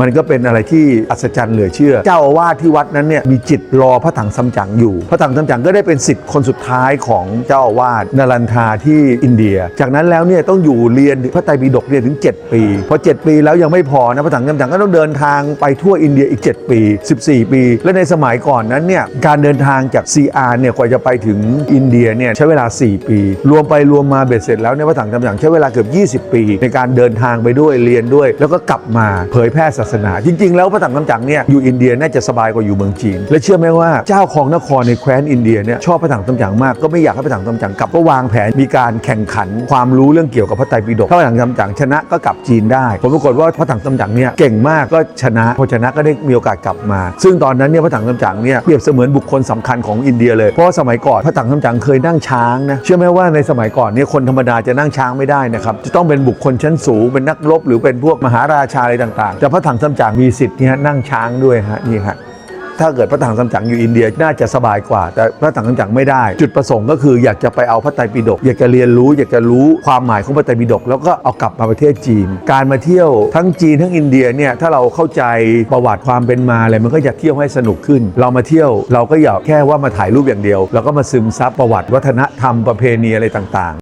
มันก็เป็นอะไรที่อัศจรรย์เหลือเชื่อ เจ้าอาวาสที่วัดนั้นเนี่ยมีจิตรอพระถังซัมจั๋งอยู่ พระถังซัมจั๋งก็ได้เป็นสิทธิ์คนสุดท้ายของเจ้าอาวาสนารันทาที่อินเดีย จากนั้นแล้วเนี่ยต้องอยู่เรียนพระไตรปิฎกเรียนถึง 7 ปีพอ7ปีแล้วยังไม่พอนะพระถังซัมจั๋งก็ต้องเดินทางไปทั่วอินเดียอีก 7 ปี 14 ปี และในสมัยก่อนนั้นเนี่ยการเดินทางจากซีอาร์เนี่ยกว่าจะไปถึงอินเดียเนี่ยใช้เวลา 4 ปี รวมไปรวมมาเบ็ดเสร็จแล้วเนี่ยพระถังซัมจั๋งใช้เวลาเกือบ 20 ปี ในการเดินทางไปด้วยเรียนด้วย แล้วก็กลับมาเผยแพร่ศาสนา จริง ๆ แล้วพระถังซัมจั๋งเนี่ยอยู่อินเดียน่าจะสบายกว่าอยู่เมืองจีน และเชื่อไหมว่าเจ้าของนครในแคว้นอินเดียเนี่ยชอบพระถังซัมจั๋งมากก็ไม่อยากให้พระถังซัมจั๋งกลับก็วางแผนมีการแข่งขันความรู้เรื่องเกี่ยวกับพระไตรปิฎกถ้าพระถังซัมจั๋งชนะก็กลับจีนได้ผลปรากฏว่าพระถังซัมจั๋งเนี่ยเก่งมากก็ชนะพอชนะก็ได้มีโอกาสกลับมา ซึ่งตอนนั้นเนี่ยพระถังซัมจั๋งเนี่ยเปรียบเสมือนบุคคลสำคัญของอินเดียเลยเพราะสมัยก่อนพระถังซัมจั๋งเคยนั่งช้างนะเชื่อไหมว่าในสมัยก่อนเนี่ยคนธรรมดาจะนั่งช้างไม่ได้นะครับจะต้องเป็นบุคคลชั้นสูงเป็นนักรบหรือเป็นพวกมหาราชาอะไรต่างๆแต่พระถังซัมจั๋งมีสิทธิ์นี่ยนั่งช้างด้วยฮะนี่ฮะถ้าเกิดพระถังซัมจั๋งอยู่อินเดียน่าจะสบายกว่า แต่พระถังซัมจั๋งไม่ได้ จุดประสงค์ก็คืออยากจะไปเอาพระไตรปิฎกอยากจะเรียนรู้ อยากจะรู้ความหมายของพระไตรปิฎกแล้วก็เอากลับมาประเทศจีน การมาเที่ยวทั้งจีนทั้งอินเดียเนี่ยถ้าเราเข้าใจประวัติความเป็นมาอะไรมันก็จะเที่ยวให้สนุกขึ้น เรามาเที่ยวเราก็อย่าแค่ว่ามาถ่ายรูปอย่างเดียวเราก็มาซึมซับประวัติวัฒนธรรมประเพณีอะไรต่างๆ